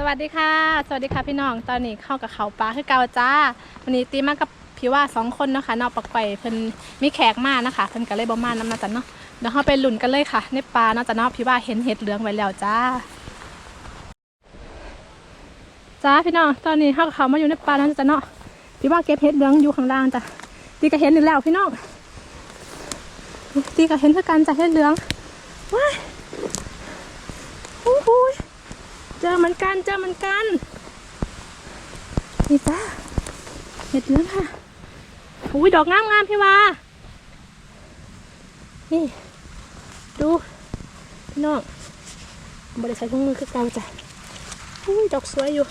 สวัสดีค่ะ สวัสดีค่ะพี่น้อง ตอนนี้เข้ากับเขาปลาคือเกาจ้า วันนี้ตีมากับพี่ว่าสองคนเนาะค่ะนอกปักไปเพิ่นมีแขกมานะคะเพิ่นก็เลยบ่มาน้ำนะจ๊ะเนาะ เดี๋ยวเราไปหลุนกันเลยค่ะ ในปลาเนาะจ๊ะเนาะพี่ว่าเห็นเห็ดเหลืองไว้แล้วจ้า จ้าพี่น้อง ตอนนี้เข้ากับเขามาอยู่ในปลาแล้วจ้ะเนาะ พี่ว่าเก็บเห็ดเหลืองอยู่ข้างล่างจ้ะตีก็เห็นอยู่แล้วพี่น้องตีก็เห็นเท่ากันจ้ะเห็ดเหลืองว้ายโอ้ย เจอเหมือนกัน เจอเหมือนกัน นี่จ้าเห็ดเลือค่ะอุ้ยดอกงามงามพี่วานี่ ดูพี่น้องบริษัทถุงมือคือเก่าจ้ะอุ้ยดอกสวยอยู่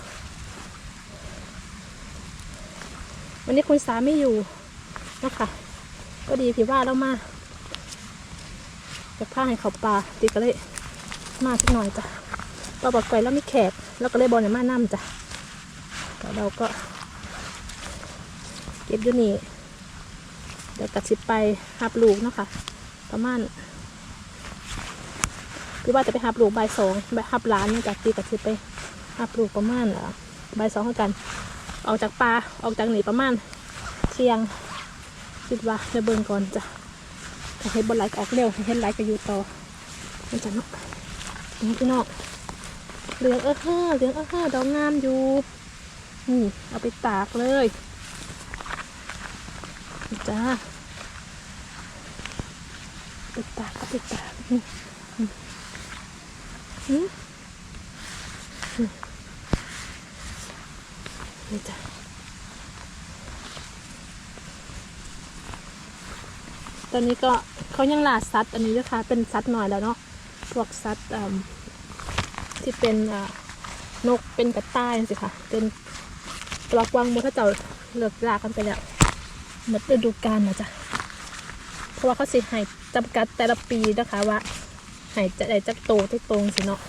วันนี้คุณสาไม่อยู่นะคะก็ดีพี่ว่าเรามาจะพาให้เขาปลาตีก็เลยมาสักหน่อยจ้ะ เราบอกไปแล้วไมีแขกแล้วก็เลยบอลในมานั่มจ้ะแต่เราก็ เก็บอยู่นี่เดี๋ยวกัดสิบไปหับลูกเนาะค่ะ ประมาณพี่ว่าจะไปหับลูกใบสองไปหับร้านเนี่ยจากตีกัดสิบไปหับลูกประมาณอะบ่ายสองเท่ากัน ออกจากปลาออกจากหนีประมาณเที่ยงคิดว่าจะเบิ่งก่อนจ้ะถ้าเห็นบอลไหลออกเร็วถ้เห็นไหลก็อยู่ต่อมันจะเนาะนี่พี่น้อง เหลืองเออห้าเหลืองเออห้าดอกงามอยู่ นี่ เอาไปตากเลยจ้าไปตากก็ไปตากนี่นี่จ้าตอนนี้ก็เขายังลาสัตว์อันนี้นะคะเป็นสัตว์หน่อยแล้วเนาะพวกสัตว์อ่ำ ที่เป็นนกเป็นกระต่ายสิค่ะ เป็นปลอกวางมือเขาเจ้าเลิกลากันไปแล้วหมดฤดูกาลนะจ๊ะเพราะว่าเขาสิให้จำกัดแต่ละปีนะคะว่าให้จะได้จักโตจักตรงสิเนาะ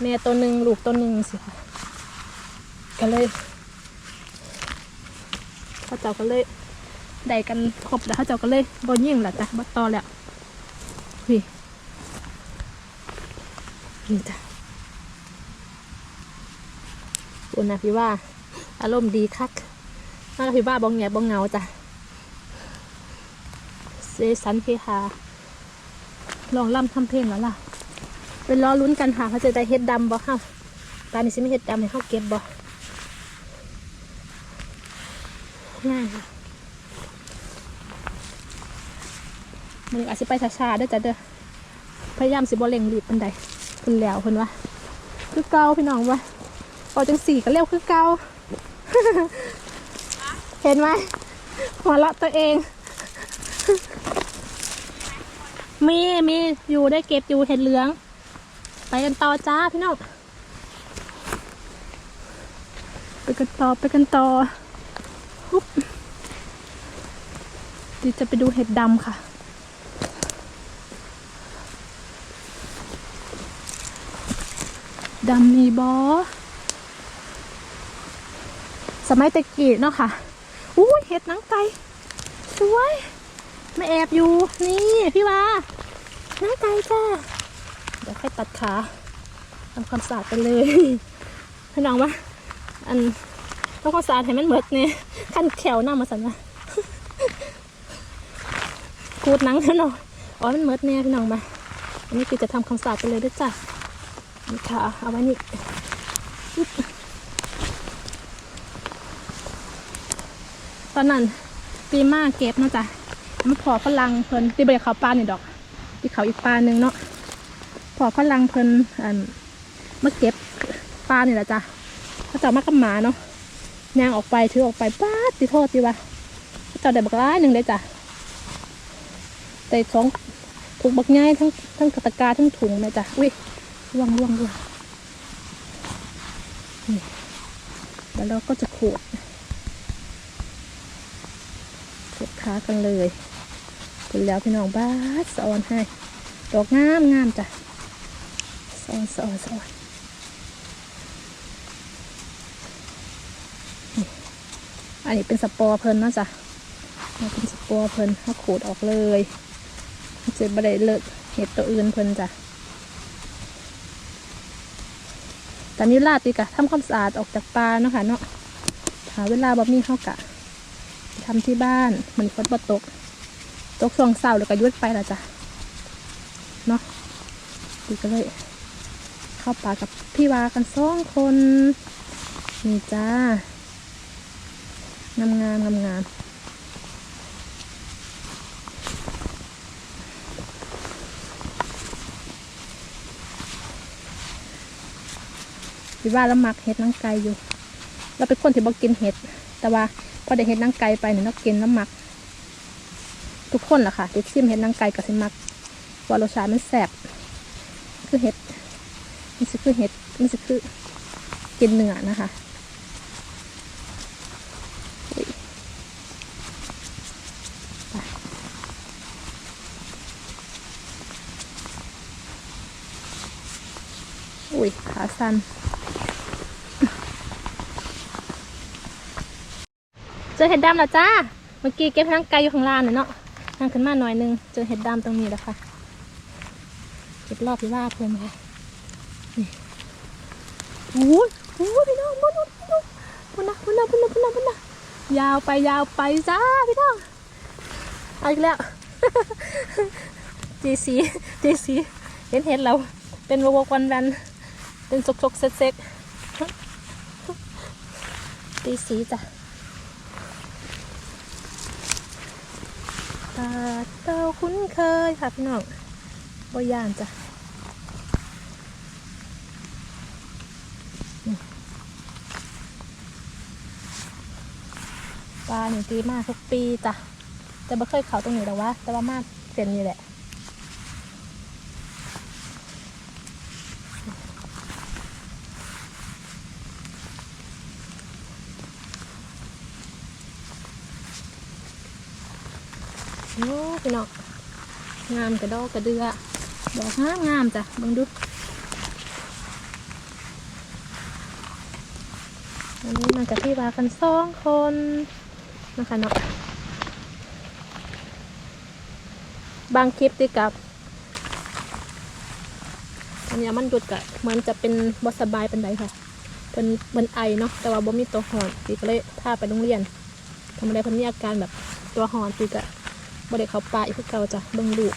แม่ตัวหนึ่งลูกตัวหนึ่งสิค่ะก็เลยเขาเจ้าก็เลยได้กันครบแล้วเขาเจ้าก็เลยบอยิ่งแหละจ้ะบัต่อแล้วนี่ นี่จ้ะคุณนะพี่ว่า อารมณ์ดีคักน่าพี่ว่าบองแงบองเงาจ้ะเซสันเพคาลองล่ำทำเพลงแล้วล่ะ เป็นรอลุ้นกันค่ะเขาจะได้เฮ็ดดำบ่ค่ะตอนนี้สิไม่เฮ็ดดำให้เขาเก็บบ่ง่ายค่ะมันอาจจะไปช้าๆด้อจ้ะเด้อพยายามสิบ่เร่งรีบปันใด เพิ่นแล้วเพิ่นว่าคือเก่าพี่น้องว่าพอจังสี่ก็เร็วคือเก่าเห็นไหมหัวเราะตัวเอง มีมีอยู่ได้เก็บอยู่เห็ดเหลือง ไปกันต่อจ้าพี่น้องไปกันต่อไปกันต่อฮุบเดี๋ยวจะไปดูเห็ดดำค่ะ ดำมีบอสมัยตะกี้เนาะค่ะอู้ยเห็ดหนังไก่สวยไม่แอบอยู่นี่พี่ว่าหนังไก่จ้าเดี๋ยวค่อยตัดขาทำความสะอาดกันเลยพี่น้องวะอันต้องความสะอาดให้มันเหมือดเนี่ยขั้นแขวหน้ามาสั่นนะขูดหนังพี่น้องอ๋อมันเหมือดแน่พี่น้องมาอันนี้คือจะทำความสะอาดไปเลยด้วยจ้ะ นี่ค่ะ เอาไว้นี่ตอนนั้นปีมากเก็บเนาะจ้ะมันพอฝรั่งเพิ่นที่ใบเขาปลานี่ดอกที่เขาอีกปลาหนึ่งเนาะพอฝรั่งเพิ่นอันมาเก็บปลานี่แหละจ้ะเขาจะมากับหมาเนาะยางออกไปถือออกไปป้าดติโทษดีวะเขาจะได้บักร้ายหนึ่งเลยจ้ะแต่สองถุงบักง่ายทั้งทั้งกระตะกร้าทั้งถุงเลยจ้ะอุ้ย ร่วงร่วงร่วงนี่แล้วเราก็จะขูดขูดขากันเลยเสร็จแล้วพี่น้องบ้าสอนให้ ดอกงามงามจ้ะสอนสอนสอนนี่อันนี้เป็นสปอร์เพลินนะจ้ะนี่เป็นสปอร์เพลินถ้าขูดออกเลยจะไม่ได้เลิกเห็ดตัวอื่นเพลินจ้ะ ตอนนี้ลาดตีกะทำความสะอาดออกจากปลาเนาะค่ะเนาะหาเวลาบ่มีเข้ากะทำที่บ้านมันฝนบ่ตก ตกช่วงเสาร์แล้วก็ยุดไปละจ้ะเนาะตีก็เลยเข้าป่ากับพี่วากันสองคนนี่จ้างามงามงามงาม พี่ว่าแล้วมักเห็ดนังไก่อยู่ เราเป็นคนที่บอกกินเห็ด แต่ว่าพอได้เห็ดนังไก่ไปเนี่ยเรากินแล้วมัก ทุกคนแหละค่ะที่ชิมเห็ดนังไก่กับสิมักว่ารสชาติมันแซ่บคือเห็ดมันจะคือเห็ดมันจะคือกินเนื้อนะคะอุ้ยขาสั้น เจ อเห็ดดำแล้วจ้า เมื่อกี้เก็บทั้งไกลอยู่ข้างล่างน่ะเนาะนั่งขึ้นมาหน่อยนึง เจอเห็ดดำตรงนี้แล้วค่ะ เก็บรอบที่ว่าเพิ่มค่ะโอ้ยโอ้ยพี่น้องมันมันนะมันนะมันนะมันนะมันนะยาวไปยาวไปจ้าพี่น้องเอาอีกแล้วจีสีจีสีเห็นเห็นเราเป็นวกวันวันเป็นซกซกเซ็กเซ็กจีสีจ้ะ ตาเต้าคุ้นเคยค่ะพี่น้องบยานจ้ะปลาหนึ่งปีมากทุกปีจ้ะจะไม่เคยเขาตรงนี้หรอกวะแต่ว่ามากเส้นนี่แหละ โอ้พี่น้องงามกระดอกกระเดือดอกงามงามจ้ะเบังดูอันนี้มากับพี่วากันสองคนนะคะเนาะบางคลิปที่กับอันนี้มันดุดกะเหมือนจะเป็นบสบายเป็นไดค่ะเป็นเป็นไอเนาะแต่ว่าบ่มีตัวหอนตีก็เลยพาไปโรงเรียนทำอะไรเพิ่นมีอาการแบบตัวหอนตีกะ บ่ได้เข้าป่าอีกคือเก่าจ้ะเบิ่งลูก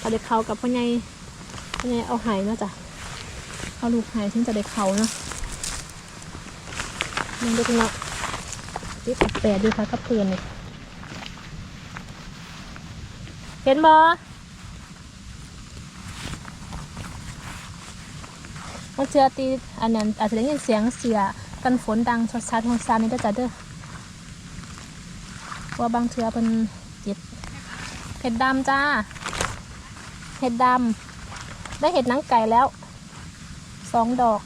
ก็ได้เข้ากับพ่อใหญ่พ่อใหญ่เอาไหเนาะจ้ะเอาลูกไหถึงจะได้เข้าเนาะมันดูเป็นเนาะที่แปลกๆดูค่ะกับเพื่อนนี่เห็นบ่มันเจือตีอันนั้นอาจจะได้ยินเสียงเสียกันฝนดังชัดๆของซานี่เด้จ้ะเด้อว่าบางเทือเป็น จิตเห็ดดำจ้า เห็ดดำได้เห็ดหนังไก่แล้วสองดอก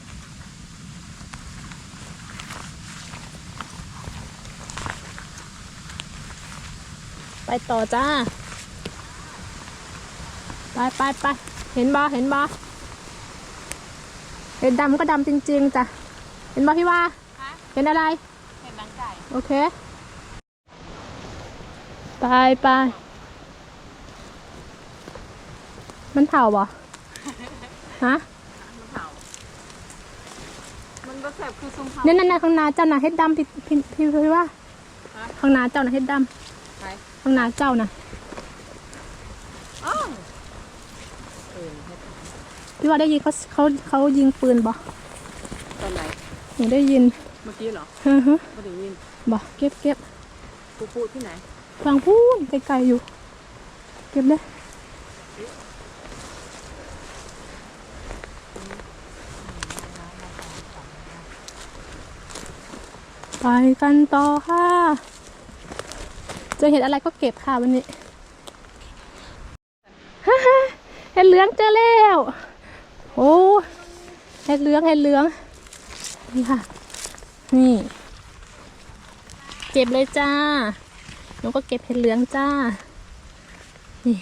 ไปต่อจ้า ไปไปไปเห็นบ่เห็นบ่เห็ดดำก็ดำจริง ๆจ้ะ เห็นบ่พี่ว่า เห็นอะไร เห็นหนังไก่ โอเค ไปไปมันเผาบ่ฮะมันเผามันก็แสบคือซุ้มเผาเนี่ยนั่นน่ะข้างหน้าเจ้าน่ะเฮ็ดดำพี่พี่พี่พี่ว่าฮะข้างหน้าเจ้าน่ะเฮ็ดดไปำข้างหน้าเจ้าน่ะอ้าวเออเห็ดพี่ว่าได้ยินเขาเขาเขายิงปืนบ่ตอนไหน หนูได้ยินเมื่อกี้เหรอ ฮึฮึไม่ได้ยินบ่เก็บเก็บปูปูที่ไหน ฟังพูนไกลๆอยู่ เก็บเลยไปกันต่อค่ะเจอเห็ดอะไรก็เก็บค่ะวันนี้เห็ดเหลืองเจอแล้วโอ้เห็ดเหลืองเห็ดเหลืองนี่ค่ะ นี่ เก็บเลยจ้า หนูก็เก็บเห็ดเหลืองจ้า นี่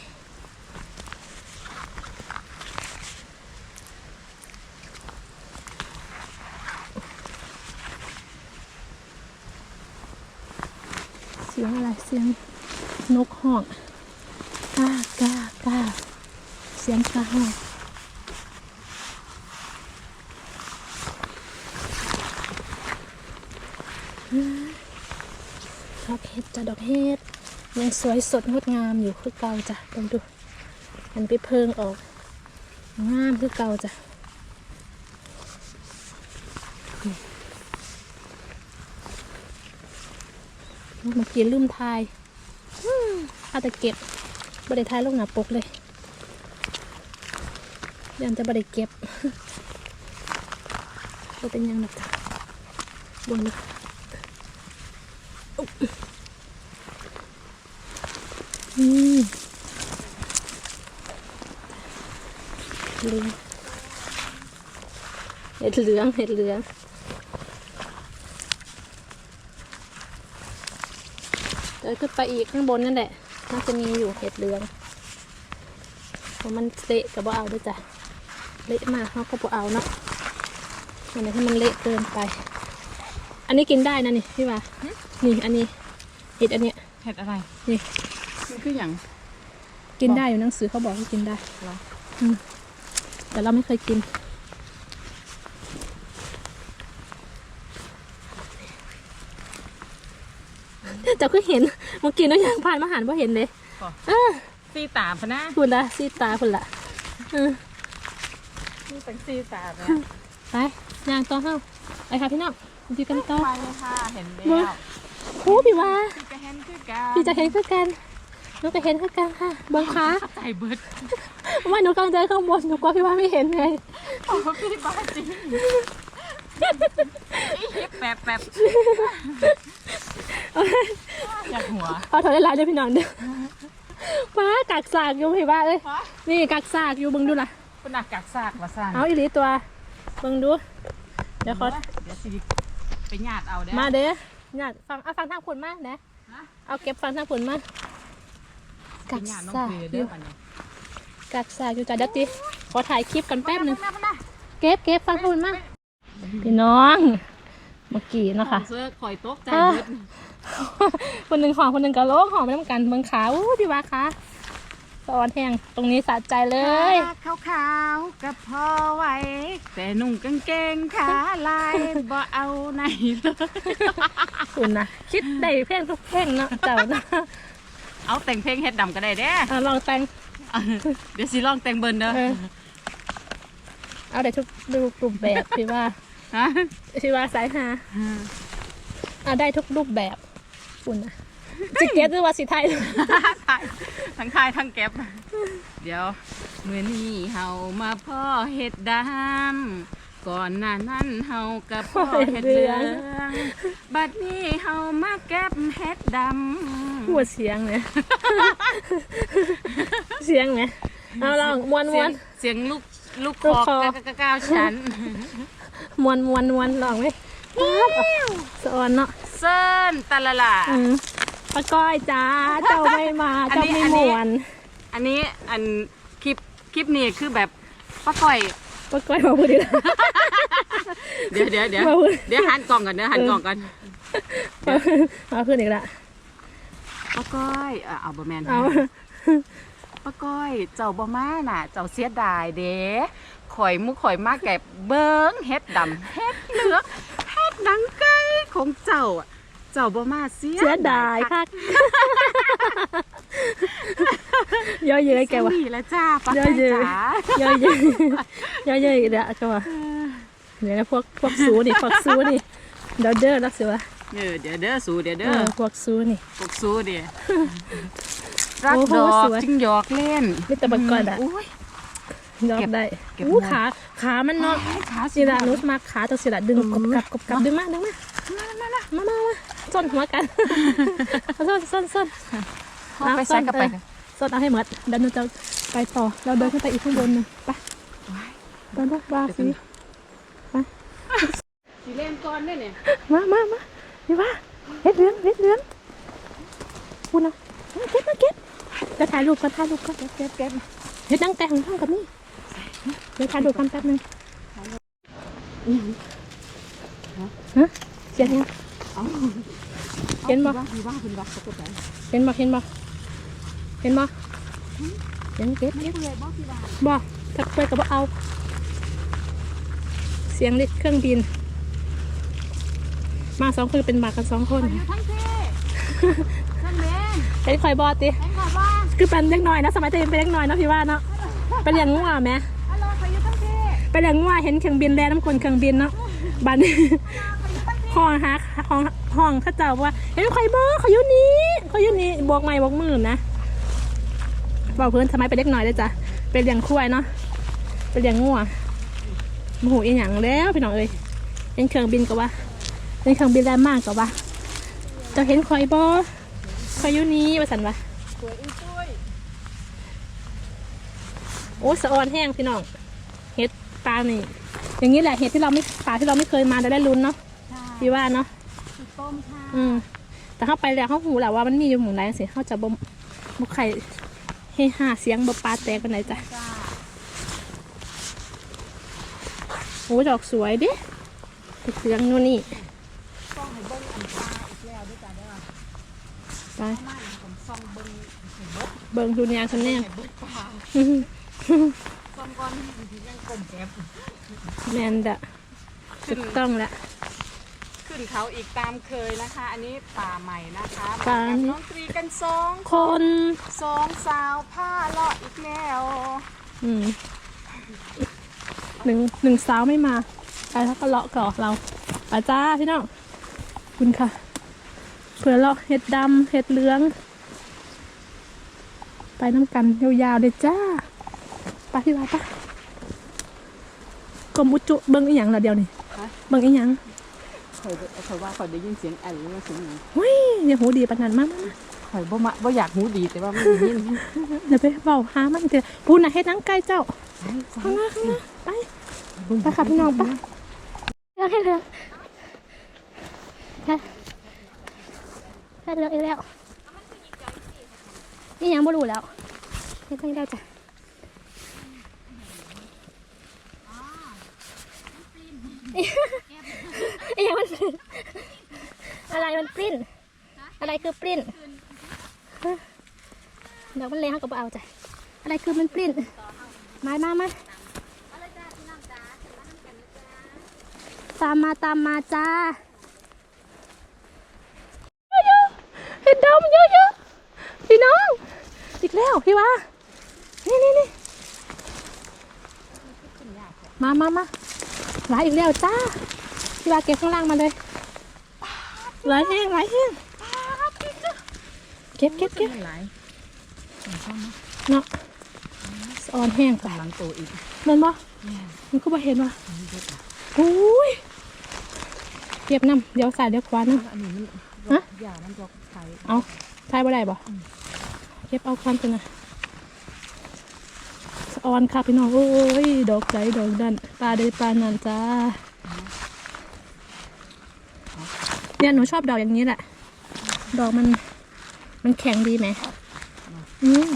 เสียงอะไร เสียงนกห้องก้ากาก้าเสียงกาห้อง ดอกเห็ดจ้ะดอกเห็ดยังสวยสดงดงามอยู่คือเก่าจ้ะลองดูมันไปเพิงออกงามคือเก่าจ้ะเมื่อกี้ลืมทายอาแต่เก็บบริทายลงหนาปกเลยยันจะบริเก็บก็เป็นยังหนักจ้ะบนเลยอุ๊บอืมเหลืองเห็ดเหลืองเห็ดเหลืองเดินขึ้นไปอีกข้างบนนั่นแหละน่าจะมีอยู่เห็ดเหลืองเพราะมันเละกับว่าเอาด้วยจ้ะเละมากเขาก็บ่เอาเนาะอันไหนที่มันเละเกินไป อันนี้กินได้นะนี่พี่ว่านี่อันนี้เห็ดอันเนี้ยเห็ดอะไร นี่มันคืออย่างกินได้อยู่หนังสือเขาบอกให้กินได้เหรออืมแต่เราไม่เคยกิน แต่ก็เห็นเมื่อกี้น้องยังผ่านมาหันว่าเห็นเลยซีตามพะนะคุณละซีตาคุณละเออนี่เป็นซีตามนะไปย่างต่อเฮ้าไปค่ะพี่น้องดูกันต่อไปเลยค่ะเห็นแล้บ่วโอ้พี่ว่าพี่จะเห็นคือกันพี่จะเห็นคือกันหนูก็เห็นคือกันค่ะเบังค้าใจเบิดว่าหนูกำลังเดินข้างบนหนูกลัวพี่ว่าไม่เห็นไงโอ้พี่บ้าจริงอีฮิปแบบแบบ อยากหัวเอาถอยได้หลายเด้อพี่น้องเด้อว้ากักสากอยู่พี่ว่าเอ้ยนี่กักสากอยู่เบิ่งดูล่ะเป็นหนักกักซากมาสร้างเอาอีหลีตัวเบิ่งดู เดี๋ยวขอเดี๋ยวสิไปญาติเอาเด้อมาเด้อญาติฟังเอาฟังทางผลมาเด้อฮะเอาเก็บฟังทางผลมาไปกักญาติน้องสากคุยอเด้ยู่อมันนี้กักสากอยู่จ้ะเดี๋ยวติขอถ่ายคลิปกันแป๊บหนึงมามามาเก็บเก็บฟังทางผลมาพี่น้องเมื่อกี้เนาะคะเสื้อข่อยตกใจอะเบิด คนหนึ่งหอมคนหนึ่งกะโหลกหอมไม่ต้องกันเมืองขาวอู้พี่ว่าคะสอนแห้งตรงนี้สะใจเลย ขาวขาวๆกับพอไว้ แต่นุ่งกางเกงขาลายบ่เอาไหนเลยคุณนะคิดได้เพลงทุกเพลงเนาะเจ้านะเอาแต่งเพลงเฮ็ดดำก็ได้เด้อะลองแต่งเดี๋ยวสิลองแต่งเบิร์นเด้อเออเอาได้ทุกรูปรูปแบบพี่ว่าฮะพี่ว่าสายหาเอาได้ทุกรูปแบบ คุณนะจิเก็ตหรือว่าสีไทยถ่ายทั้งทายทั้งเก็บ เดี๋ยวเมื่อนี้เฮามาพ่อเห็ดดำก่อนหน้านั้นเฮากับพ่อเห็ดเหลืองบัดนี้เฮามาเก็บเห็ดดำหัวเสียงเนี่ยเสียงเนี่ยเอาลองมวนมเสีวยนงเสียงลูกลูกคลูอกคอกะกะก้าวฉันมวนมวนมวนลองไหม สอนเนาะเซินตะละละอืมป้าก้อยจ้าเจ้าไม่มาอันเจ้านี้ไม่อันมนี้วนอันนี้อันคลิปคลิปนี้คือแบบป้าก่อยป้าก้อยมาพูดดีแล้วเดี๋ยวเดี๋ยวเดี๋ยวมาพูดเดี๋ยวหันกล่องก่อนเดี๋ยวหันกล่องก่อนมาพูดอีกละป้าก้อยอะเอาบะแมนเอาป้าก้อยเจ้าบ่มาน่ะ เจ้าเสียดายเด้ข่อยมุกข่อยมากแกบเบิ้งเฮ็ดดำเฮ็ดเหลืองเฮ็ด หนังไก่ของเจ้าอะเจ้าบ่มาเสียเสียดายคักค่ะย่อเย้ยแกวะนี่ละจ้าป้าเยก้อะอยเยอะจ๋าย่อเย้ยย่อเย้ยอีกแล้วแกวะเดี๋ยวนะพวกพวกซูนี่พวกซูนี่เดี๋ยวเด้อรักเสียวะเออเดี๋ยวเด้อสู้เดี๋ยวเอเด้ออพวกซูนี่ปลุกสู้เดี๋ยวรักโอ้โหดอกสวยจึงหยอกเล่นนี่แต่บักก่อนอะ โอ้ยยอมได้เก็บอู้หมดขา ขามันเนาะขาสิละนุชมาขาตัวสิละดึงกบกับกบกับดึงมาดึงมามามามามาส้นหัวกันเอาส้นส้นส้นเอาไปใส่กลับไปส้นเอาให้หมดเดี๋ยวหนูจะไปต่อ เราเดินขึ้นไปอีกข้างบนหนึงไปไปบ้าบ้าสิสีเล่มก่อนด้วยเนี่ย มามามาพี่ว่าเฮ็ดเหลืองเฮ็ดเหลืองพูดนะมาเก็บมาเก็บจะถ่ายรูปกันถ่ายรูปกันเก็บเก็บเก็บเฮ็ดนั่งแต่งข้างกับนี่ เดี๋ยวถ่ายรูปกันแป๊บนึงฮะเสียงยังเห็นบ่พี่ว่าคุณว่าเขาก็ได้เห็นบ่เห็นบ่เห็นบ่เห็นเก็บไม่ได้เลยบอกพี่ว่าบ่ถ้าเปิดก็บ่เอา เสียงเล็กเครื่องบิน มาสองคนเป็นหมากันสองคนอยู่ทั้งที่ทั้งเมนเป็นคอยบอติแข่งขอบ้างคือเป็นเล็กน้อยนะสมัยตัวเองเป็นเล็กน้อยเนาะพี่ว่าเนาะไปเลี้ยงงัวไหม ฮัลโหลขออยู่ทั้งที่ไปเลี้ยงงัวเห็นเครื่องบินแล่น้ำคนเครื่องบินเนาะบัดนห้องฮักห้องห้องเข้าเจ้าว่า เห็นคอยบอเขาอยู่นี้เขาอยู่นี้บอกไม่บอกมือนะบอกเพื่อนทำไมไปเล็กน้อยเลยจ้ะไปเลี้ยงควายเนาะไปเลี้ยงงัวโมโหอีหยังแล้วพี่น้องเอ้ยเห็นเครื่องบินก็ว่าเห็นเครื่องบินแรงมากก็ว่าเจะเห็นคอยบอคอยอยู่นี้ว่าสันวะสวยอุ้ยปุ้ยโอ้สะออนแห้งพี่น้องเห็ด ปลานี่อย่างนี้แหละเห็ดที่เราไม่ปลาที่เราไม่เคยมาแต่ได้ลุ้นเนาะใช่พี่ว่าเนาะสีต้มค่ะอืมแต่เข้าไปแล้วเขาหูแหละว่ามันมีอยู่หมุนไหนสิเขาจะบ่บ่ไข่เฮฮาเสียงบ่ปลาแตกกันไหนจ้ะจ้าโอ้ดอกสวยเดิเสียงนู่นนี่ต้องให้เบิ้งอันปลาอีกแล้วด้วยจ้าเด้อไปมาอีกผมซ่องเบิ้งให้เบิ้งเบิ่งดูยางคนแน่ ให้เบิ้งปลาซ่องก่อนที่ยังกลมแก๊บแมนดะถูกต้องแล้วขึ้นเขาอีกตามเคยนะคะ อันนี้ป่าใหม่นะคะป่ากับนี้น้องตรีกันสองคนสองสาวผ้าเลาะอีกแล้วอืมหนึ่งหนึ่งสาวไม่มาไปแล้วก็เลาะก่อเราไปจ้าพี่น้องขอบคุณค่ะ เผื่อเลาะเห็ดดำเห็ดเหลือง ไปน้ำกันยาวๆเลยจ้า ไปพี่วาปะกรมอุจจุเบิ้งอีหยังละเดียวนี่เบิ้งอีหยังคอยคอยว่าคอยได้ยินเสียงแอนหรือว่าเสียงหยังเฮ้ยเดี๋ยวหูดีปานนันมากคอยบ่มาบ่อยากหูดีแต่ว่าไม่ได้ยินเดี๋ยวไปเบาหามันเถอะพูดนะเฮ็ดนังไก่เจ้าข้างหน้าข้างหน้าไปไปค่ะพี่น้องไปเลือกให้เลือกแค่แค่เลือกอีกแล้ว นี่ยังบ่รู้แล้วเฮ็ดตั้งได้จ้ะอีหยังมัน อะไรมันปริ้น อะไร คือปริ้นเดี๋ยวมันเละเขาก็บ่เอาจ้ะอะไรคือมันปริ้นมามามาตามมาตามมาจ้าเยอะเห็ดดำเยอะๆพี่น้อง อีกแล้วพี่ว่า นี่นี่นี่มามามาหลายอีกแล้วจ้าพี่ว่าเก็บข้างล่างมาเลยหลายแห้งหลายแห้ง เก็บเก็บเก็บหลายเนาะสะออนแห้งจ้ะกำลังโตอีกแมันบ่มันก็บ่เห็นว่ะโอ้ยเก็บน้ำเดี๋ยวสายเดี๋ยวขวาน้อันนี้มันฮะยามันดอกไข่ำเอาใช่บ่ได้บ่เก็บเอาควันกันนะสะออนค่ะพี่น้องโอ้ยดอกใจดอกดันปลาได้ปลานันจ้าเนี่ยหนูชอบดอกอย่างนี้แหละ ดอกมัน มันแข็งดีไหมอืม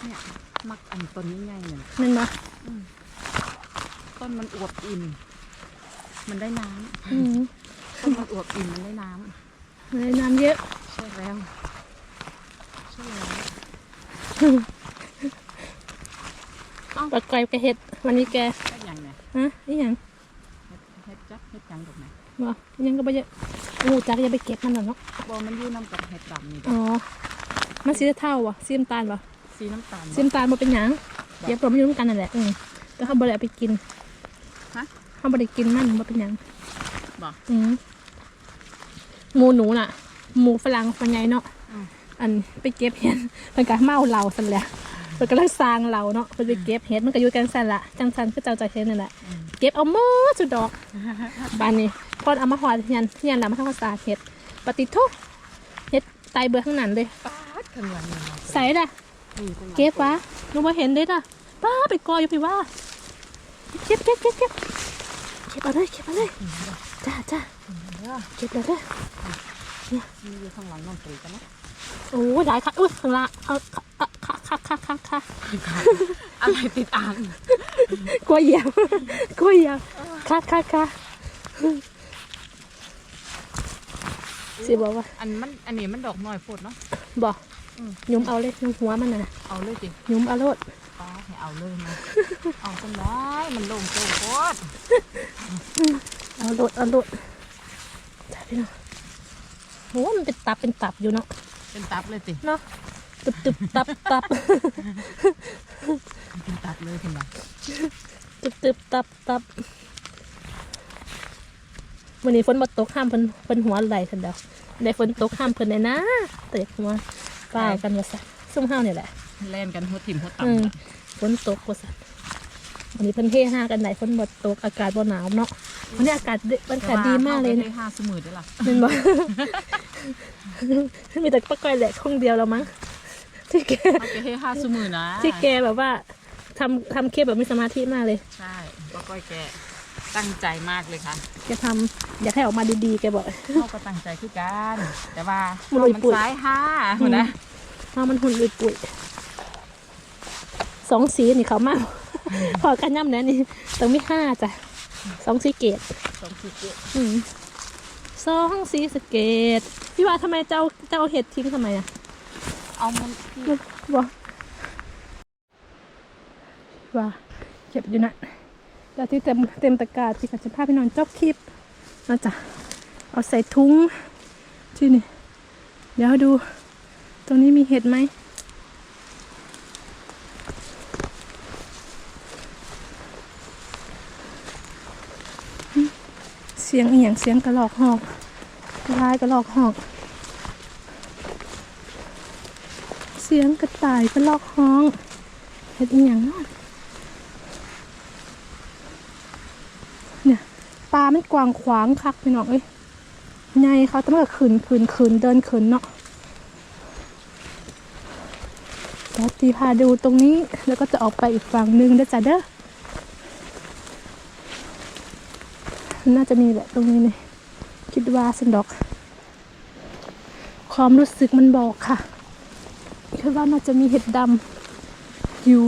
เนี่ยมักอันต้นใหญ่ๆเนี่ยนั่นบ่ต้นมันอวบอิ่ม มันได้น้อืมำต้นมันอวบอิ่มมันได้น้เลยน้ำเยอะำใช่แล้วใช่แล้วปลาไก่กระเห็ดวันนี้แกเฮ็ดหยังเนี่ยฮะนี่ยังเฮ็ดเฮ็ดจักเฮ็ดหยังดอกไหน บ่ยังก็บ่เยอะอู้จักอย่าไปเก็บมันหรอกเนาะบ่มันอยู่น้ำกับเห็ดดำนี่ดอ๋ออมันสีเท่าว่ะสีน้ำตาลว่ะสีน้ำตาลสีน้ำตาลบ่เป็นหยังเก็บรวมอยู่ด้วยกันนั่นแหละอืมแต่เขาบ่ได้เอาไปกินฮะเขาบ่ได้กินมันบ่เป็นหยังบ่อืมหมูหนูน่ะ หมูฝรั่งฝรั่งใหญ่เนาะอืมอันไปเก็บเห็ดมันก็เมาเหล้าซั่นแหละมันก็เลยสร้างเหล้าเนาะเพิ่นไปเก็บเห็ดมันก็อยู่กันซั่นละจังซั่นคือเจ้าใจเห็นนั่นแหละเก็บเอาหมดสุดดอกบ้านนี้ พอเอามาหอดเฮียนเฮียนแล้วมาทำความสะอาดเห็ดปฏิทุเห็ดไตายเบื่อข้างนั้นเลยปาดข้างหลังนี่เนาะใส่ละนี่ข้างหลังเก็บวะหนูมาเห็นเด็ดอะป้าไปกออยู่พี่ว่าเก็บเก็บเก็บเก็บเก็บเอาเลยเก็บเอาเลยจ้าจ้าเด้อเก็บเลยเด้อนี่อยู่ข้างหลังน้องตรีกันนะโอ้ยหลายค่ะอุ้ยข้างล่างเอาค่ะค่ะค่ะค่ะค่ะค่ะอะไรติดอ่างกลัวเหยียบกลัวเหยียบค่ะค่ะค่ะ สิบอกว่าอันมันอันนี้มันดอกน้อยโพดเนาะบอกอืมยุ้มเอาเลยยุ้มหัวมันน่ะนะเอาเลยจิยุ้มเอาโลดป้าให้เอาเลยนะเอาจังได้มันโล่งโจ้โคตรเอาโหลดเอาโหลดจ้าพี่น้องโหมันเป็นตับเป็นตับอยู่เนาะเป็นตับเลยสิเนาะตึบตึบตับตับเป็นตับเลยคุณบ่าตึบตึบตับตับ วันนี้ฝนมาตกห้ามเพิ่นเพิ่นหัวไหลทันเดียวได้ฝนตกห้ามเพิ่นเลยนะเตะหัวฝ้าวกันว่าสัซุ่มห้าวเนี่ยแหละเล่นกันหัวถิ่มหัวอืต่ำมน่ะฝนตกว่าสัวันนี้เพิ่นเฮห้ากันไหนฝนบ่ตกอากาศบ่หนาวเนาะวันนี้อากาศดีอากาศดีมากเลยแต่นะว่ห้าสมือได้อล่ะเป็นบ่มีแต่ป้าก้อยแหละคงเดียวแล้วมั้งที่แกเขาจะให้ห้าสมือนะที่แกแบบว่าทำทำเคปแบบมีสมาธิมากเลย ใช่ป้าก้อยแก ตั้งใจมากเลยค่ะแกทำอยากให้ออกมาดีๆแกบอก เขาก็ตั้งใจคือกันแต่ว่ามันลุยมันปุ๋ย ซ้ายห้าหัวนะถ้ามันหุ่นอุยปุ๋ยสองสีนี่เขามาก พอกันย่ำแล้วนี่ต้องมีห้าจ้ะสองสีเกตสองสิบเจ็ดอืมสองสีสเกตพี่ว่าทำไมเจ้าเจ้าเอาเห็ดทิ้งทำไมอะเอามันที่บอกว่าเก็บอยู่นะ เดี๋ยวที่เต็มเต็มตะกร้าที่กับจะพาพี่นอนจบคลิปนะจ๊ะเอาใส่ถุงที่นี่ เดี๋ยวดู ตรงนี้มีเห็ดไหมเสียงเอียงเสียงกระหลอกหอกลายกระหลอกหอก เสียงกระต่ายกระลอกห้องเห็ดอหย่างนอนเนี่ย ปลามันกว้างขวางคักพี่น้องเอ้ยไงเขาต้องมาขืนขืนขืนเดินขืนเนาะเดี๋ยวตีพาดูตรงนี้แล้วก็จะออกไปอีกฝั่งหนึงเด้อจ้ะเด้อน่าจะมีแหละตรงนี้เนี่ยคิดว่าสันดอก ความรู้สึกมันบอกค่ะคิดว่าน่าจะมีเห็ดดำอยู่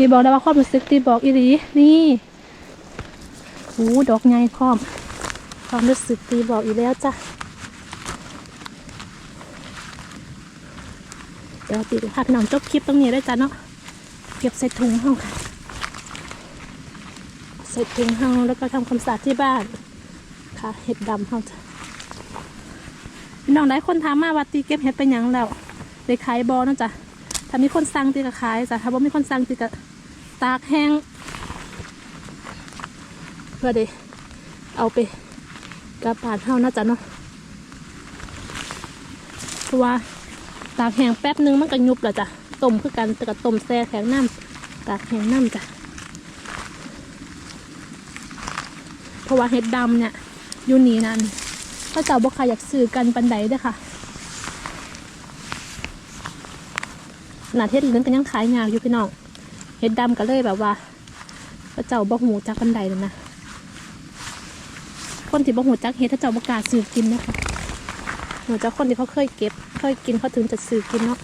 ตีบอกได้ว่าความรู้สึกตีบอกอีหลีนี่โอ้ดอกใหญ่พร้อม ความรู้สึกตีบอกอีแล้วจ้ะเดี๋ยวตีพาพน้องจบคลิปตรงนี้ได้จ้ะเนาะเก็บใส่ถุงห้องค่ะใส่ถุงห้องแล้วก็ทำความสะอาดที่บ้านค่ะ เห็ดดำเขาจ้ะน้องได้คนถามมาว่าตีเก็บเห็ดเป็นยังแล้วได้ขายบอนะจ๊ะถ้ามีคนสั่งตีก็ขายจ้ะถ้าว่มีคนสั่งตีก็ ตากแห้ง เพื่อได้เอาไปกระปาดเท่านะจ๊ะเนาะเพราะว่าตากแห้งแป๊บนึงมันก็ยุบแล้วจ้ะต้มคือกันแต่ก็ต้มแช่แข็งน้ำตากแห้งน้ำจ้ะเพราะว่าเห็ดดำเนี่ยอยู่นี่นั่นพระเจ้าบอกใคอยากซื้อกันปันใดเด้ค่ะขนาดเฮ็ดเหลืองก็ยังขายยากอยู่พี่น้อง เฮ็ดดำก็เลยแบบว่าพระเจ้าบอกหูจักปันใดเลยนะคนที่บอกหูจักเฮ็ดพระเจ้าบอกกล้าซื้อกินนะคะหัวจักคนที่เขาเคยเก็บเคยกินเขาถึงจะซื้อกินเนาะ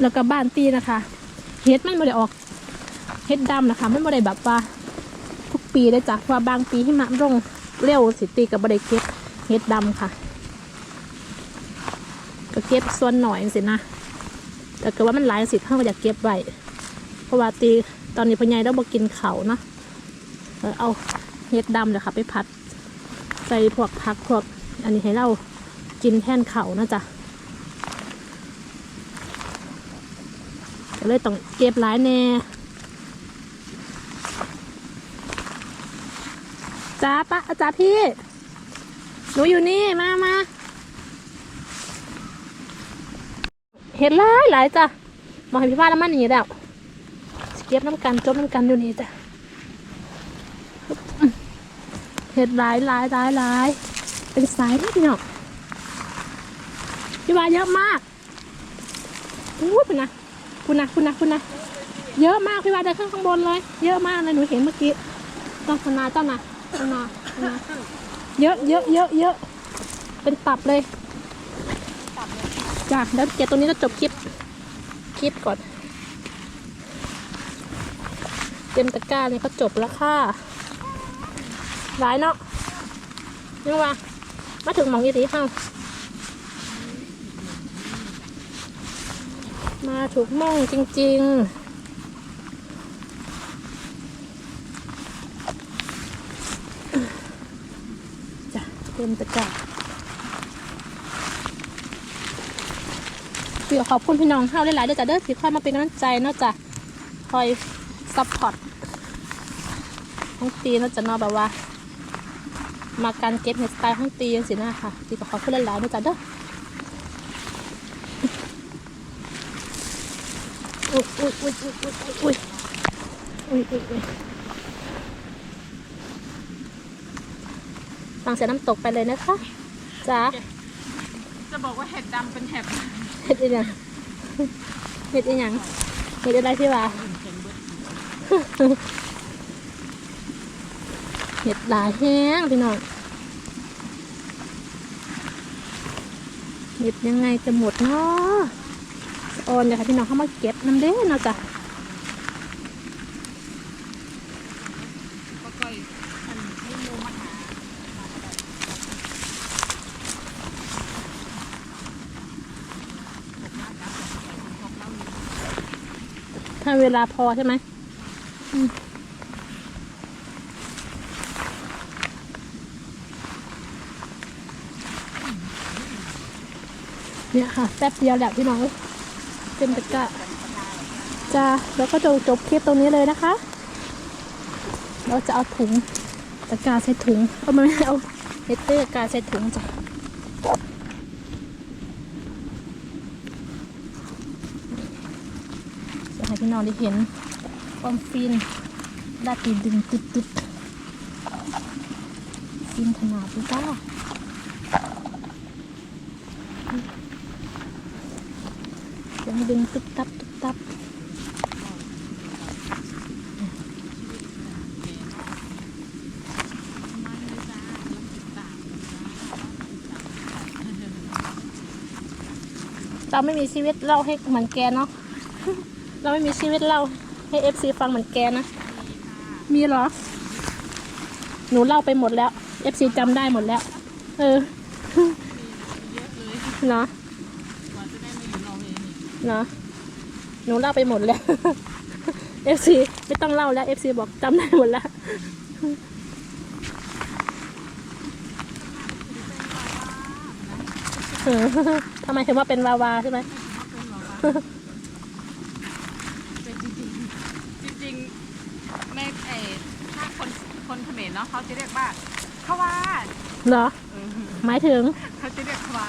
แล้วก็บ้านตีนะคะเฮ็ดมันไม่ได้ออกเฮ็ดดำนะคะมันไม่ได้แบบว่าทุกปีได้จ้ะเพราะว่าบางปีที่มาลงเร็วสิตีกับบ่ได้เก็บเฮ็ดดำค่ะ ก็เก็บส่วนหน่อยสินะแต่เกิดว่ามันหลายสิเขาก็อยากเก็บไว้เพราะว่าตีตอนนี้พ่อใหญ่เราบอกกินเขาเนาะเอาเฮ็ดดำเลยค่ะ ไปพัด ใส่พวกผักพวก อันนี้ให้เรากินแทนเขานะจ๊ะก็เลยต้องเก็บหลายแน่จ้าปะจ้าพี่ หนูอยู่นี่ มามา เห็นหลายหลายจ้ะมองให้พี่ว่าแล้วมันอย่างนี้แล้วสเก็บน้ำกันจบน้ำกันอยู่นี่จ้ะเห็ดหลายหลายหลายหลายเป็นสายเลยพี่น้องพี่ว่าเยอะมากอู้เป็นนะคุณนะคุณนะคุณนะเยอะมากพี่วาเดินขึ้นข้างบนเลย เยอะมากเลยหนูเห็นเมื่อกี้ต้องพนาเจ้านะพนาพนาเยอะเยอะเยอะเยอะเป็นตับเลย จ้ะแล้วเก็บตรงนี้ก็จบคลิป คลิปก่อน เต็มตะกร้าเนี่ยก็จบแล้วค่ะ หลายเนาะนี่ว่า มาถึงหมองอีรีเฮามาถูกม่องจริง ๆจ้ะเต็มตะกร้า พี่ขอบคุณพี่น้องเฮาหลายๆเด้อจ้ะเด้อที่คอยมาเป็นกำลังใจเนาะจ้ะคอยซัพพอร์ตทั้งปีเนาะจ้ะเนาะแบบว่า มาการเก็บเห็ดสไตล์ห้องตียังสินะค่ะตีกับขอขึ้นหลายๆนะจ๊ะเด้ออุ้ยอุ้ยอุ้ยอุ้ยอุ้ยอุ้ยอุ้ยอุ้ยฟังเสียงน้ำตกไปเลยนะคะจ้าจะบอกว่าเห็ดดำเป็นเห็ด เห็ดอีหยังเห็ดอีหยังเห็ดอะไรที่ว่าเห็ดหลายแห้งพี่น้องเห็ดยังไงจะหมดเนาะออนเลยค่ะพี่น้องเข้ามาเก็บน้ำเด้เนาะจ้ะ ก็ก้อยมันไม่มูมาหา ถ้า เวลาพอใช่ไหมเนี่ยค่ะแป๊บเดียวแหละพี่น้องเต็มตะกร้าจ้าแล้วก็จะจบคลิปตรงนี้เลยนะคะ เราจะเอาถุงตะกร้าใส่ถุง เอาไม่เอาเฮตเตอร์ตะกร้าใส่ถุงจ้ะจะให้ พี่น้องได้เห็นความฟินดาตีดึงตึดตึดฟินขนาดนี้จ้ายังดึงตึบตับตึบตับเราไม่มีชีวิตเล่าให้เหมือนแกเนาะ เราไม่มีชีวิตเล่าให้เอฟซีฟังเหมือนแกนะ มีหรอ หนูเล่าไปหมดแล้วเอฟซีจำได้หมดแล้ว เออเยอะเนาะกว่าจะได้มาอยู่นอร์เนาะหนูเล่าไปหมดแล้วเอฟซีไม่ต้องเล่าแล้วเอฟซีบอกจำได้หมดแล้วเออทำไมถึงว่าเป็นวาวาใช่ไหม เป็นจริงๆจริงๆในเออถ้าคนคน เขมรเนาะเขาจะเรียกว่าขวาเหรอเออหมายถึง เขาจะเรียกขวา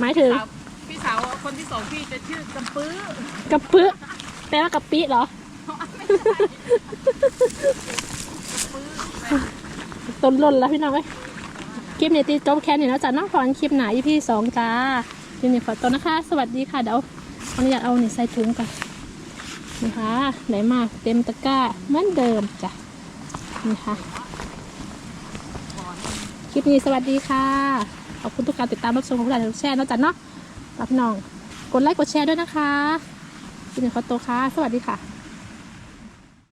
หมายถึงสาวพี่สาวคนที่สองพี่จะชื่อกำปื้อกระปื้อแปลว่ากะปิเหรอไม่ใช่ปื้อแม่ต้นล่นแล้วพี่น้องเอ้ยคลิปนี้ตีจบแค่นี้แล้วจ้ะน้องพรคลิปไหนพี่สองจ้าคลิปนี้ขอตัวนะคะ สวัสดีค่ะเดี๋ยวขออนุญาตเอาเนี่ยใส่ถุงกันนะคะไหนมาเต็มตะกร้าเหมือนเดิมจ้ะ นี่ค่ะ คลิปนี้สวัสดีค่ะ ขอบคุณทุกการติดตามรับชมของเราทุกแชร์นะจ๊ะเนาะรับน้อง กดไลค์กดแชร์ด้วยนะคะคลิปนี้ขอตัวค่ะ สวัสดีค่ะ